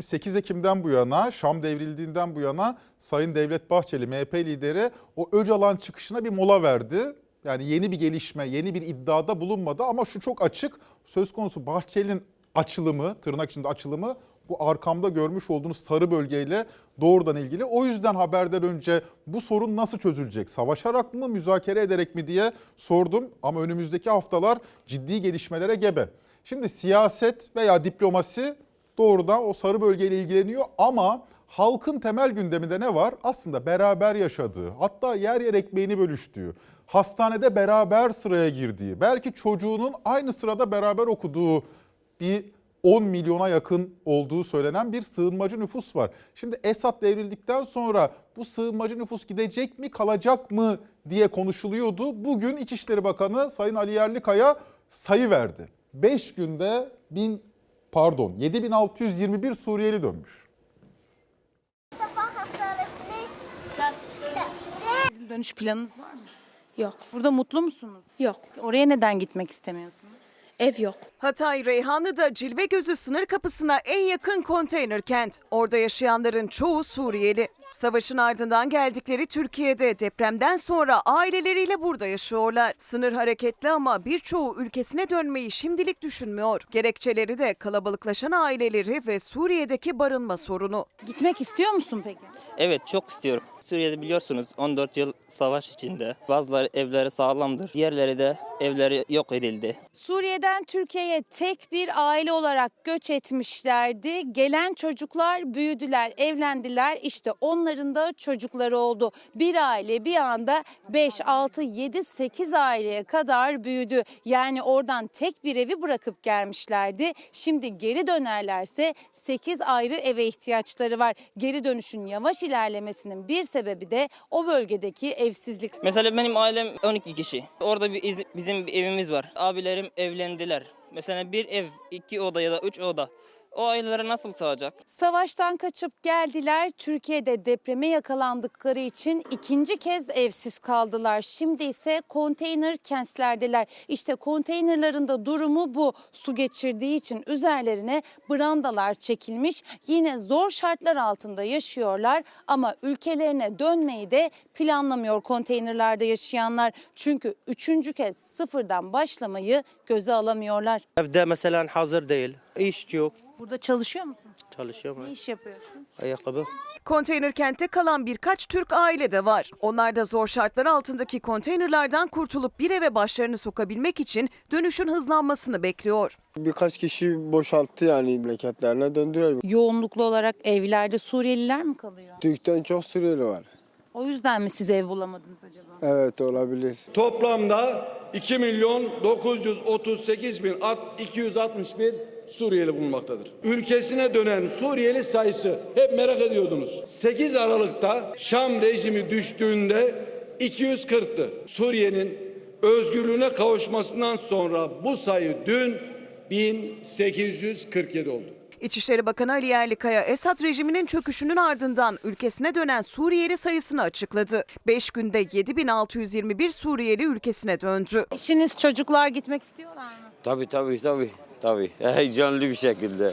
8 Ekim'den bu yana, Şam devrildiğinden bu yana Sayın Devlet Bahçeli MHP lideri o Öcalan çıkışına bir mola verdi. Yani yeni bir gelişme, yeni bir iddiada bulunmadı ama şu çok açık. Söz konusu Bahçeli'nin açılımı, tırnak içinde açılımı bu arkamda görmüş olduğunuz sarı bölgeyle doğrudan ilgili. O yüzden haberden önce bu sorun nasıl çözülecek? Savaşarak mı, müzakere ederek mi diye sordum ama önümüzdeki haftalar ciddi gelişmelere gebe. Şimdi siyaset veya diplomasi doğrudan o sarı bölgeyle ilgileniyor ama halkın temel gündeminde ne var? Aslında beraber yaşadığı, hatta yer yer ekmeğini bölüştüğü, hastanede beraber sıraya girdiği, belki çocuğunun aynı sırada beraber okuduğu bir 10 milyona yakın olduğu söylenen bir sığınmacı nüfus var. Şimdi Esad devrildikten sonra bu sığınmacı nüfus gidecek mi kalacak mı diye konuşuluyordu. Bugün İçişleri Bakanı Sayın Ali Yerlikaya sayı verdi. 5 günde 1000 pardon 7621 Suriyeli dönmüş. Dönüş planınız var mı? Yok. Burada mutlu musunuz? Yok. Oraya neden gitmek istemiyorsunuz? Ev yok. Hatay Reyhanlı'da Cilve Gözü sınır kapısına en yakın konteyner kent. Orada yaşayanların çoğu Suriyeli. Savaşın ardından geldikleri Türkiye'de depremden sonra aileleriyle burada yaşıyorlar. Sınır hareketli ama birçoğu ülkesine dönmeyi şimdilik düşünmüyor. Gerekçeleri de kalabalıklaşan aileleri ve Suriye'deki barınma sorunu. Gitmek istiyor musun peki? Evet çok istiyorum. Suriye'de biliyorsunuz 14 yıl savaş içinde. Bazıları evleri sağlamdır. Diğerleri de evleri yok edildi. Suriye'den Türkiye'ye tek bir aile olarak göç etmişlerdi. Gelen çocuklar büyüdüler, evlendiler. İşte onların da çocukları oldu. Bir aile bir anda 5, 6, 7, 8 aileye kadar büyüdü. Yani oradan tek bir evi bırakıp gelmişlerdi. Şimdi geri dönerlerse 8 ayrı eve ihtiyaçları var. Geri dönüşün yavaş ilerlemesinin bir sebebi de o bölgedeki evsizlik. Mesela benim ailem 12 kişi. Orada bir iz- bizim bir evimiz var. Abilerim evlendiler. Mesela bir ev, iki oda ya da üç oda. O ailelere nasıl sığacak? Savaştan kaçıp geldiler. Türkiye'de depreme yakalandıkları için ikinci kez evsiz kaldılar. Şimdi ise konteyner kentlerdeler. İşte konteynerların da durumu bu. Su geçirdiği için üzerlerine brandalar çekilmiş. Yine zor şartlar altında yaşıyorlar ama ülkelerine dönmeyi de planlamıyor konteynerlerde yaşayanlar. Çünkü üçüncü kez sıfırdan başlamayı göze alamıyorlar. Evde mesela hazır değil. İş yok. Burada çalışıyor musun? Çalışıyorum. Ne iş yapıyorsun? Ayakkabı. Konteyner kentte kalan birkaç Türk aile de var. Onlar da zor şartlar altındaki konteynerlardan kurtulup bir eve başlarını sokabilmek için dönüşün hızlanmasını bekliyor. Birkaç kişi boşalttı yani memleketlerine döndüler. Yoğunluklu olarak evlerde Suriyeliler mi kalıyor? Türk'ten çok Suriyeli var. O yüzden mi siz ev bulamadınız acaba? Evet olabilir. Toplamda 2 milyon 938 bin at- 261 Suriyeli bulunmaktadır. Ülkesine dönen Suriyeli sayısı hep merak ediyordunuz. 8 Aralık'ta Şam rejimi düştüğünde 240'tı. Suriye'nin özgürlüğüne kavuşmasından sonra bu sayı dün 1847 oldu. İçişleri Bakanı Ali Yerlikaya, Esad rejiminin çöküşünün ardından ülkesine dönen Suriyeli sayısını açıkladı. 5 günde 7621 Suriyeli ülkesine döndü. Eşiniz çocuklar gitmek istiyorlar mı? Tabii tabii tabii. Tabii. Heyecanlı bir şekilde.